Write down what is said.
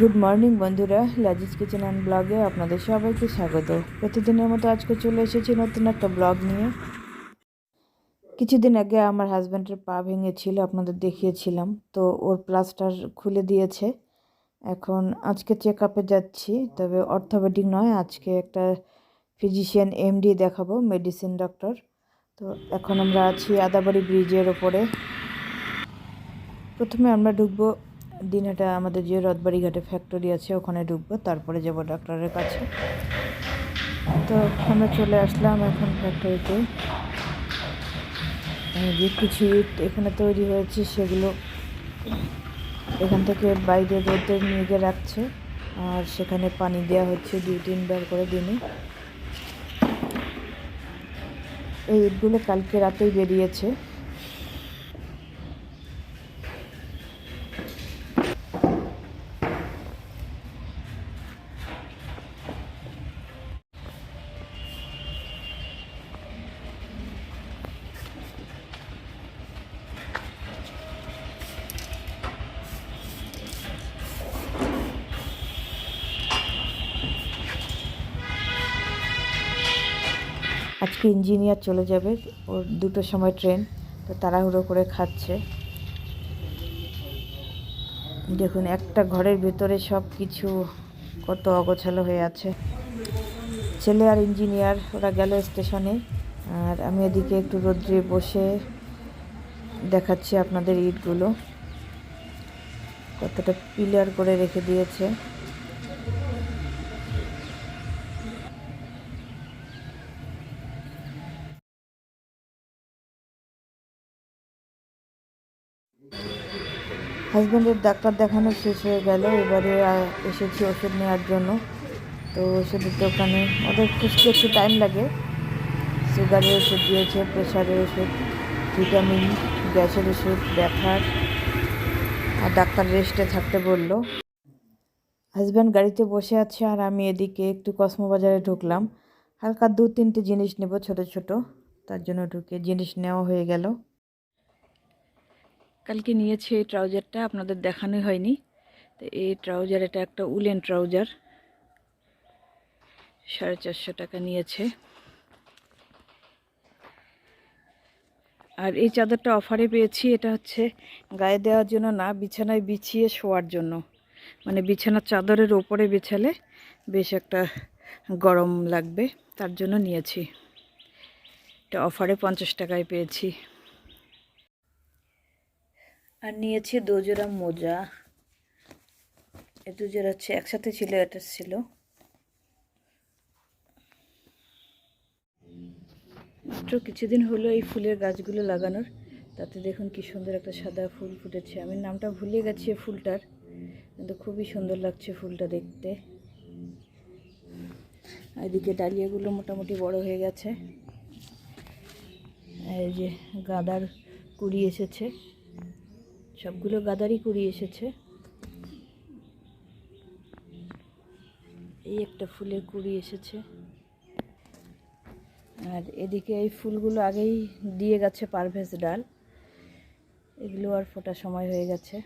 Good morning বন্ধুরা। Lazeez kitchen and ব্লগে আপনাদের সবাইকে স্বাগত। প্রতিদিনের মতো আজকে চলে এসেছি নতুন একটা ব্লগ নিয়ে। কিছুদিন আগে আমার হাজব্যান্ডের পা ভেঙেছিল, আপনাদের দেখিয়েছিলাম। তো ওর প্লাস্টার খুলে দিয়েছে। এখন আজকে চেক আপে যাচ্ছি, তবে অর্থোপেডিক নয়, আজকে একটা ফিজিশিয়ান এমডি দেখাবো মেডিসিন ডক্টর তো এখন আমরা আছি আদাবাড়ি ব্রিজের ওপরে। প্রথমে আমরা ঢুকবো দিনাটা আমাদের যে রথবাড়ি ঘাটে ফ্যাক্টরি আছে, ওখানে ঢুকবো, তারপরে যাব ডাক্তারের কাছে। তো আমরা চলে আসলাম এখন ফ্যাক্টরিতে যে কিছু ইট এখানে তৈরি হয়েছে, সেগুলো এখান থেকে বাইরে রোদে নিয়ে গিয়ে রাখছে, আর সেখানে পানি দেওয়া হচ্ছে দুই তিনবার করে দিনে। এই ইটগুলো কালকে রাতেই বেরিয়েছে। আজকে ইঞ্জিনিয়ার চলে যাবে, ওর দুটোর সময় ট্রেন, তো তাড়াহুড়ো করে খাচ্ছে। দেখুন, একটা ঘরের ভেতরে সব কিছু কত অগোছালো হয়ে আছে। ছেলে আর ইঞ্জিনিয়ার, ওরা গেল স্টেশনে, আর আমি এদিকে একটু রোদ্রে বসে দেখাচ্ছি আপনাদের ইটগুলো। কতটা পিলার করে রেখে দিয়েছে। হাজব্যান্ডের ডাক্তার দেখানো শেষ হয়ে গেল, এবারে এসেছি ওষুধ নেওয়ার জন্য। তো ওষুধের দোকানে ওদের খুঁজতে একটু টাইম লাগে। সুগারের ওষুধ দিয়েছে প্রেশারের ওষুধ ভিটামিন গ্যাসের ওষুধ, ব্যথার। আর ডাক্তার রেস্টে থাকতে বলল। হাজব্যান্ড গাড়িতে বসে আছে আর আমি এদিকে একটু কসমো বাজারে ঢুকলাম। হালকা দু তিনটে জিনিস নেব, ছোট ছোট। তার জন্য ঢুকে জিনিস নেওয়া হয়ে গেল। কালকে নিয়েছি এই ট্রাউজারটা, আপনাদের দেখানোই হয়নি। তো এই ট্রাউজার, এটা একটা উলেন ট্রাউজার। সাড়ে চারশো টাকা নিয়েছে। আর এই চাদরটা অফারে পেয়েছি, এটা হচ্ছে গায়ে দেওয়ার জন্য না, বিছানায় বিছিয়ে শোয়ার জন্য। মানে বিছানার চাদরের ওপরে বিছালে বেশ একটা গরম লাগবে, তার জন্য নিয়েছি। এটা অফারে পঞ্চাশ টাকায় পেয়েছি। আর নিয়েছি দুজোড়া মোজা। এই দুজোড়া হচ্ছে একসাথে ছিল, এটা ছিল। মাত্র কিছুদিন হলো এই ফুলের গাছগুলো লাগানোর। তাতে দেখুন কি সুন্দর একটা সাদা ফুল ফুটেছে। আমি নামটা ভুলে গেছি ফুলটার, কিন্তু খুবই সুন্দর লাগছে ফুলটা দেখতে। এদিকে ডালিয়াগুলো মোটামুটি বড় হয়ে গেছে। এই যে গাঁদার কুড়ি এসেছে। সবগুলো গাদারি কুড়ি এসেছে। এই একটা ফুলের কুড়ি এসেছে। আর এদিকে এই ফুলগুলো আগেই দিয়ে গেছে পারভেজ ডাল। এগুলো আর ফোটার সময় হয়ে গেছে।